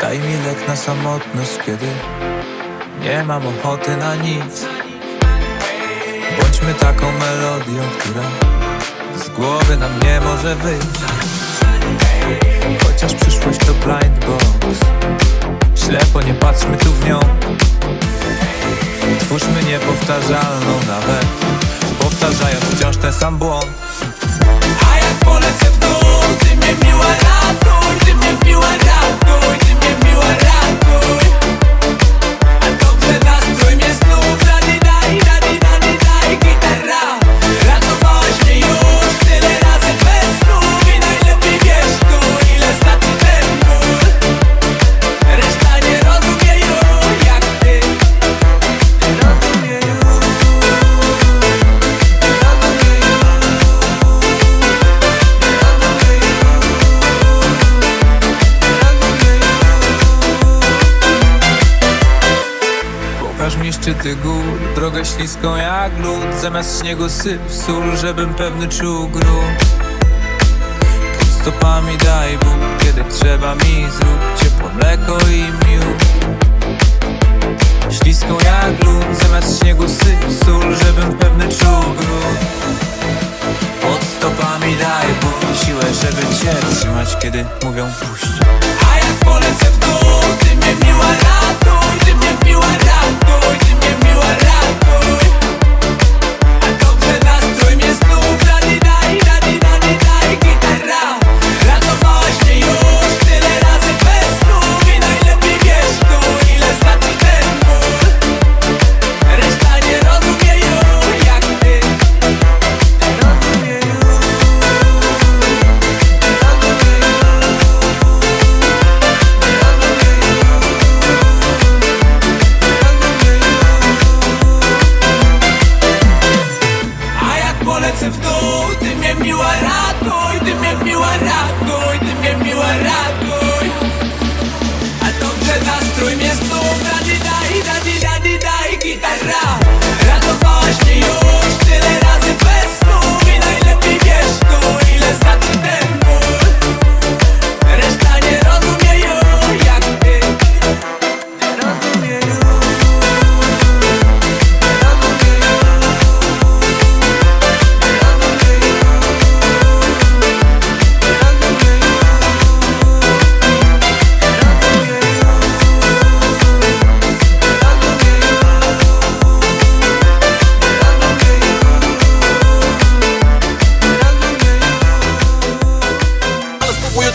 Daj mi lek na samotność, kiedy nie mam ochoty na nic. Bądźmy taką melodią, która z głowy nam nie może wyjść. Chociaż przyszłość to blind box. Ślepo nie patrzmy tu w nią. Twórzmy niepowtarzalną nawet Powtarzając wciąż ten sam błąd. A jak polecę szczyty gór, drogę śliską jak lód Zamiast śniegu syp sól, żebym pewny czuł Pod stopami daj Bóg, kiedy trzeba mi zrób Ciepłe mleko i miód. Śliską jak lód, zamiast śniegu syp sól Żebym pewny czuł Pod stopami daj Bóg siłę, żeby cię trzymać Kiedy mówią puść A jak polecę w dół, ty mnie miła dół, ty mnie miła ratuj Ty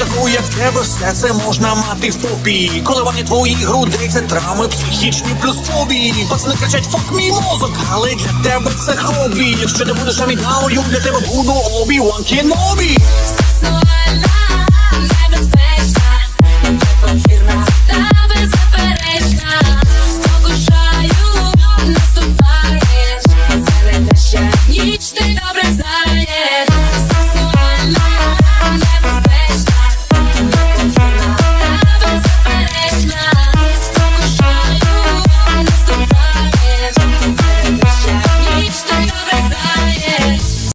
таку, як тебе, все це можна мати в попі. Коливання твоїх грудей це травми психічні плюс фобії. Пацани кричать фок мій мозок, але для тебе це хобі. Якщо ти будеш амідалою, для тебе буду обі Ван кінобі.